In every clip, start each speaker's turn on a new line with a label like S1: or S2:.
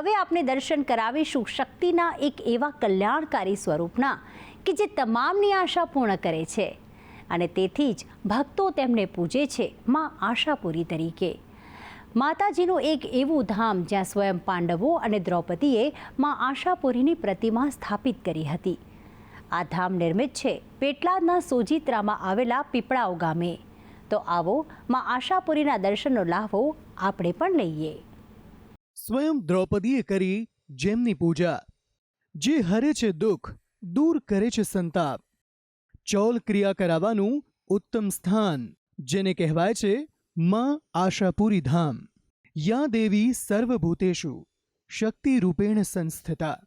S1: હવે આપણે દર્શન કરાવીશું શક્તિના એક એવા કલ્યાણકારી સ્વરૂપના કે જે તમામની આશા પૂર્ણ કરે છે. અને તેથી જ ભક્તો તેમને પૂજે છે માં આશાપુરી તરીકે. માતાજીનું એક એવું ધામ જ્યાં સ્વયં પાંડવો અને દ્રૌપદીએ માં આશાપુરીની પ્રતિમા સ્થાપિત કરી હતી. આ ધામ નિર્મિત છે પેટલાદના સોજિત્રામાં આવેલા પીપળાઓ ગામે. તો આવો માં આશાપુરીના દર્શનનો લાભો આપણે પણ લઈએ.
S2: સ્વયં દ્રૌપદીએ કરી જેમની પૂજા, જે હરે છે દુઃખ, દૂર કરે છે સંતાપ. ચૌલ ક્રિયા કરાવવાનું ઉત્તમ સ્થાન, જેને કહેવાય છે માં આશાપુરી ધામ. યા દેવી સર્વભૂતેશુ શક્તિ રૂપેણ સંસ્થિતા.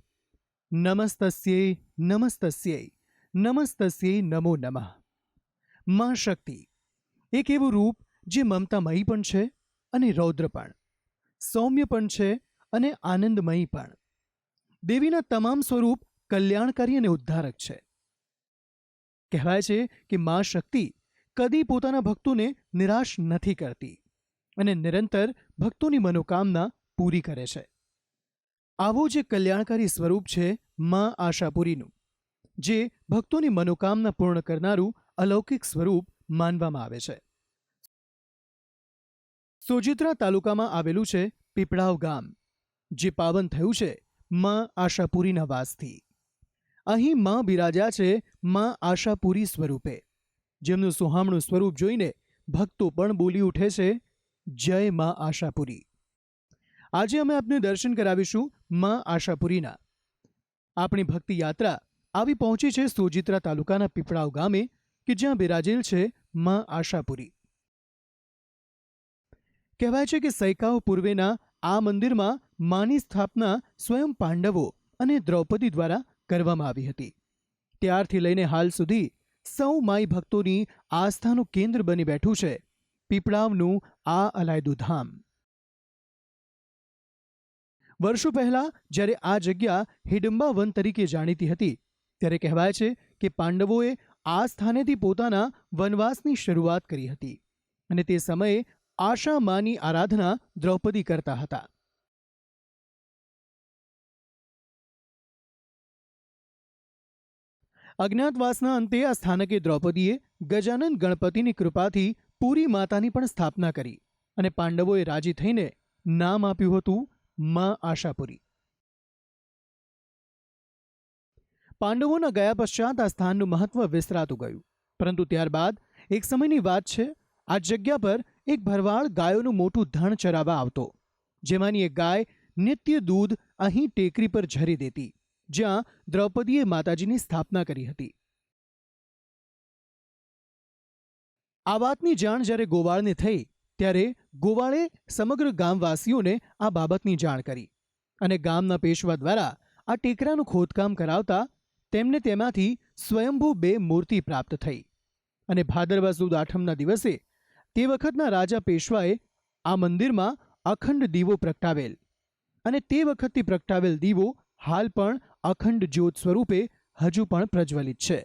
S2: નમસ્તસ્યે નમસ્તસ્યે નમસ્તસ્યે નમો નમઃ. માં શક્તિ, એક એવું રૂપ જે મમતામયી પણ છે અને રૌદ્ર પણ. સૌમ્ય પણ છે અને આનંદમયી પણ. દેવીના તમામ સ્વરૂપ કલ્યાણકારી અને ઉદ્ધારક છે. કહેવાય છે કે મા શક્તિ કદી પોતાના ભક્તોને નિરાશ નથી કરતી અને નિરંતર ભક્તોની મનોકામના પૂરી કરે છે. આવું જે કલ્યાણકારી સ્વરૂપ છે મા આશાપુરીનું, જે ભક્તોની મનોકામના પૂર્ણ કરનારું અલૌકિક સ્વરૂપ માનવામાં આવે છે. સોજિત્રા તાલુકામાં આવેલું છે પીપળાવ ગામ, જે પાવન થયું છે માં આશાપુરીના વાસથી અહીં માં બિરાજ્યા છે માં આશાપુરી સ્વરૂપે, જેમનું સુહામણું સ્વરૂપ જોઈને ભક્તો પણ બોલી ઉઠે છે, જય માં આશાપુરી. આજે અમે આપને દર્શન કરાવીશું માં આશાપુરીના. આપણી ભક્તિ યાત્રા આવી પહોંચી છે સોજિત્રા તાલુકાના પીપળાવ ગામે, કે જ્યાં બિરાજેલ છે માં આશાપુરી. કહેવાય છે કે સૈકાઓ પૂર્વેના આ મંદિરમાં માની સ્થાપના સ્વયં પાંડવો અને દ્રૌપદી દ્વારા કરવામાં આવી હતી. ત્યારથી લઈને હાલ સુધી સૌ માઈ ભક્તોની આસ્થાનું કેન્દ્ર બની બેઠું છે પીપળાવનું આ અલાયદું ધામ વર્ષો પહેલા જ્યારે આ જગ્યા હિડમ્બા વન તરીકે જાણીતી હતી, ત્યારે કહેવાય છે કે પાંડવોએ આ સ્થાનેથી પોતાના વનવાસની શરૂઆત કરી હતી અને તે સમયે આશા માની આરાધના દ્રૌપદી કરતા હતા. અજ્ઞાતવાસના અંતે આ સ્થાનકે દ્રૌપદીએ ગજાનન ગણપતિની કૃપાથી પૂરી માતાની પણ સ્થાપના કરી અને પાંડવોએ રાજી થઈને નામ આપ્યું હતું મા આશાપુરી. પાંડવોના ગયા પશ્ચાત આ સ્થાનનું મહત્વ વિસ્તરાતું ગયું, પરંતુ ત્યારબાદ એક સમયની વાત છે, આ જગ્યા પર એક ભરવાડ ગાયોનું મોટું ધણ ચરાવવા આવતો. જેમાંની એક ગાય નિત્ય દૂધ અહીં ટેકરી પર ઝરી દેતી, જ્યાં દ્રૌપદીએ માતાજીની સ્થાપના કરી હતી. આ વાતની જાણ જ્યારે ગોવાળને થઈ, ત્યારે ગોવાળે સમગ્ર ગામવાસીઓને આ બાબતની જાણ કરી અને ગામના પેશવા દ્વારા આ ટેકરાનું ખોદકામ કરાવતા તેમને તેમાંથી સ્વયંભૂ બે મૂર્તિ પ્રાપ્ત થઈ અને ભાદરવા સુદ આઠમના દિવસે તે વખતના રાજા પેશવાએ આ મંદિરમાં અખંડ દીવો પ્રગટાવેલ અને તે વખતથી પ્રગટાવેલ દીવો હાલ પણ અખંડ જ્યોત સ્વરૂપે હજુ પણ પ્રજ્વલિત છે.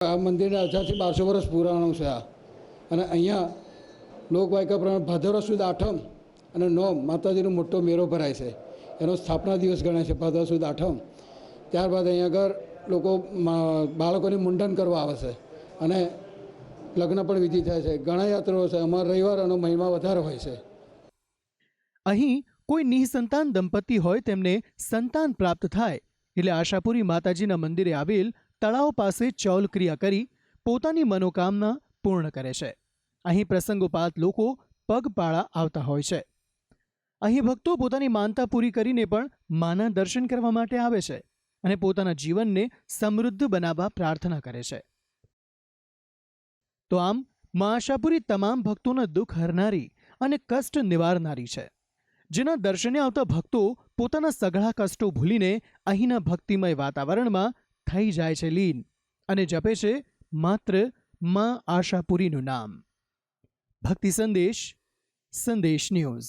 S3: આ મંદિરના હજારથી બારસો વર્ષ પુરાણું છે આ. અને અહીંયા લોકવાયકા પ્રમાણે ભાદરવા સુદ આઠમ અને નોમ માતાજીનો મોટો મેળો ભરાય છે. એનો સ્થાપના દિવસ ગણાય છે ભાદરવા સુદ આઠમ. ત્યારબાદ અહીંયા આગળ લોકો બાળકોને મુંડન કરવા આવે છે. અને લગ્ન પણ વિધિ થાય છે. ઘણા યાત્રાઓ છે. અમારા રવિવારનો મહિમા વધારે હોય છે.
S2: અહીં કોઈ નિઃસંતાન દંપતી હોય તેમને સંતાન પ્રાપ્ત થાય. એટલે આશાપુરી માતાજીના મંદિરે આવેલ તળાવ પાસે ચૌલ ક્રિયા કરી પોતાની મનોકામના પૂર્ણ કરે છે. અહીં પ્રસંગોપાત લોકો પગપાળા આવતા હોય છે. અહીં ભક્તો પોતાની માનતા પૂરી કરીને પણ માના દર્શન કરવા માટે આવે છે અને પોતાના જીવનને સમૃદ્ધ બનાવવા પ્રાર્થના કરે છે. તો આમ, મા આશાપુરી તમામ ભક્તોના દુઃખ હરનારી અને કષ્ટ નિવારનારી છે. જેના દર્શને આવતા ભક્તો પોતાના સઘળા કષ્ટો ભૂલીને અહીંના ભક્તિમય વાતાવરણમાં થઈ જાય છે લીન અને જપે છે માત્ર મા આશાપુરીનું નામ. ભક્તિ સંદેશ સંદેશ ન્યૂઝ.